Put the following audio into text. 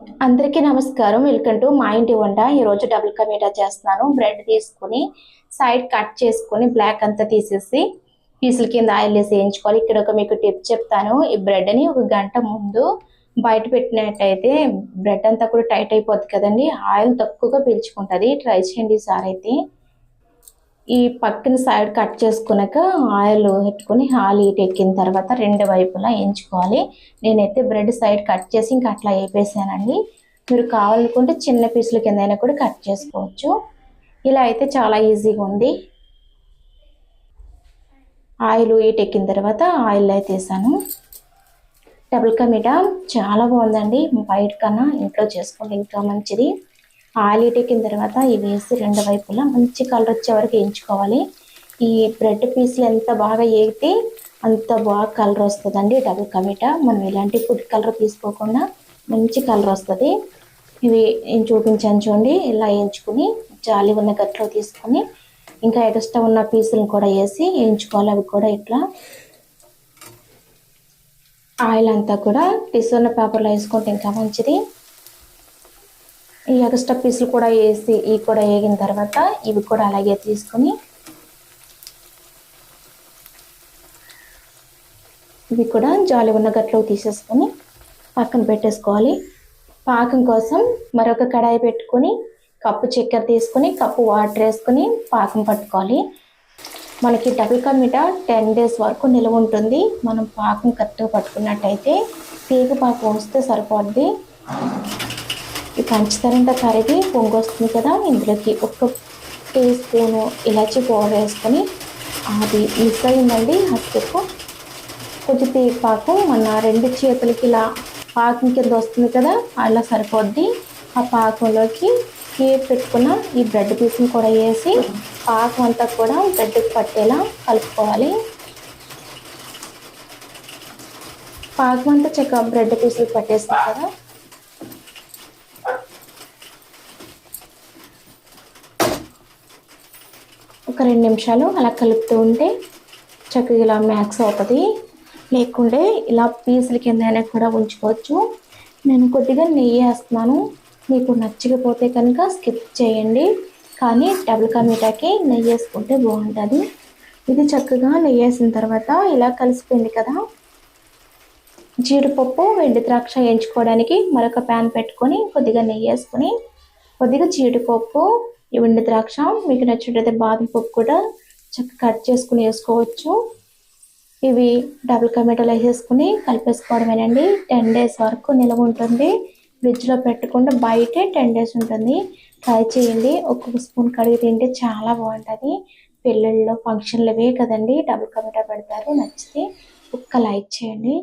అందరికీ నమస్కారం. Welcome to మా ఇంటి వంట. ఈరోజు డబుల్ కమీటా చేస్తున్నాను. బ్రెడ్ తీసుకుని సైడ్ కట్ చేసుకుని బ్లాక్ అంతా తీసేసి పీసుల కింద ఆయిల్ వేసి వేయించుకోవాలి. ఇక్కడ ఒక మీకు టిప్ చెప్తాను. ఈ బ్రెడ్ని ఒక గంట ముందు బయట పెట్టినట్టయితే బ్రెడ్ అంతా కూడా టైట్ అయిపోద్ది కదండి. ఆయిల్ తక్కువగా పీల్చుకుంటుంది. ట్రై చేయండి ఈసారి అయితే. ఈ పక్కన సైడ్ కట్ చేసుకున్నాక ఆయిల్ పెట్టుకుని ఆయిల్ హీట్ ఎక్కిన తర్వాత రెండు వైపులా వేయించుకోవాలి. నేనైతే బ్రెడ్ సైడ్ కట్ చేసి ఇంకా అట్లా వేపేసానండి. మీరు కావాలనుకుంటే చిన్న పీసుల కిందైనా కూడా కట్ చేసుకోవచ్చు. ఇలా అయితే చాలా ఈజీగా ఉంది. ఆయిల్ హీట్ ఎక్కిన తర్వాత ఆయిల్ అయితే వేసాను. డబుల్ కమీటా చాలా బాగుందండి. బయట కన్నా ఇంట్లో చేసుకోండి ఇంకా మంచిది. ఆయిల్ తర్వాత ఇవి వేసి రెండు వైపులా మంచి కలర్ వచ్చే వరకు వేయించుకోవాలి. ఈ బ్రెడ్ పీసులు ఎంత బాగా వేగితే అంత బాగా కలర్ వస్తుందండి డబుల్ కమిట. మనం ఇలాంటి ఫుడ్ కలర్ తీసుకోకుండా మంచి కలర్ వస్తుంది. ఇవి నేను చూపించాను చూడండి ఇలా వేయించుకుని జాలి ఉన్న గట్లో తీసుకొని ఇంకా ఎక్స్ట్రా ఉన్న పీసులను కూడా వేసి వేయించుకోవాలి. అవి కూడా ఇట్లా ఆయిల్ అంతా కూడా టిష్యూ పేపర్లో వేసుకుంటే ఇంకా మంచిది. ఈ ఎక్స్ట్రా పీసులు కూడా వేసి ఇవి కూడా వేగిన తర్వాత ఇవి కూడా అలాగే తీసుకొని ఇవి కూడా జాలి ఉన్న గట్లో తీసేసుకొని పక్కన పెట్టేసుకోవాలి. పాకం కోసం మరొక కడాయి పెట్టుకొని కప్పు చక్కెర తీసుకొని కప్పు వాటర్ వేసుకొని పాకం పట్టుకోవాలి. మనకి డబుల్ కమిటా టెన్ డేస్ వరకు నిల్వ ఉంటుంది. మనం పాకం కరెక్ట్గా పట్టుకున్నట్టయితే తీగ పాకం వస్తే సరిపోద్ది. ఈ పంచదారంతా కరిగి పొంగు వస్తుంది కదా ఇందులోకి ఒక టీ స్పూను ఇలాచి పౌడర్ వేసుకొని అది మిక్స్ అయిందండి. ఆ స్టెప్ కొంచెం మన రెండు చేతులకి ఇలా పాకం కింద వస్తుంది కదా అలా సరిపోద్ది. ఆ పాకంలోకి ఈ పెట్టుకున్న ఈ బ్రెడ్ పీస్ని కూడా వేసి పాకం అంతా కూడా బ్రెడ్కి పట్టేలా కలుపుకోవాలి. పాకం అంతా చక్కగా బ్రెడ్ పీసులు పట్టేస్తాం కదా. ఒక రెండు నిమిషాలు అలా కలుపుతూ ఉంటే చక్కగా ఇలా మ్యాక్స్ అవుతుంది. లేకుంటే ఇలా పీసుల కింద కూడా ఉంచుకోవచ్చు. నేను కొద్దిగా నెయ్యి వేస్తున్నాను. మీకు నచ్చకపోతే కనుక స్కిప్ చేయండి. కానీ డబుల్ కమీటాకి నెయ్యి వేసుకుంటే బాగుంటుంది. ఇది చక్కగా నెయ్యి వేసిన తర్వాత ఇలా కలిసిపోయింది కదా. జీడిపప్పు వెండి ద్రాక్ష వేయించుకోవడానికి మరొక ప్యాన్ పెట్టుకొని కొద్దిగా నెయ్యి వేసుకొని కొద్దిగా జీడిపప్పు ఈ ద్రాక్ష మీకు నచ్చినట్టయితే బాదం పప్పు కూడా చక్కగా కట్ చేసుకుని వేసుకోవచ్చు. ఇవి డబుల్ కమీటాలు వేసేసుకుని కలిపేసుకోవడమేనండి. టెన్ డేస్ వరకు నిల్వ ఉంటుంది. ఫ్రిడ్జ్లో పెట్టకుండా బయటే టెన్ డేస్ ఉంటుంది. ట్రై చేయండి. ఒక్కొక్క స్పూన్ కడిగి తింటే చాలా బాగుంటుంది. పెళ్ళిళ్ళలో ఫంక్షన్లు ఇవే కదండి. డబుల్ కమీటా పెడతారు. నచ్చితే ఒక్క లైక్ చేయండి.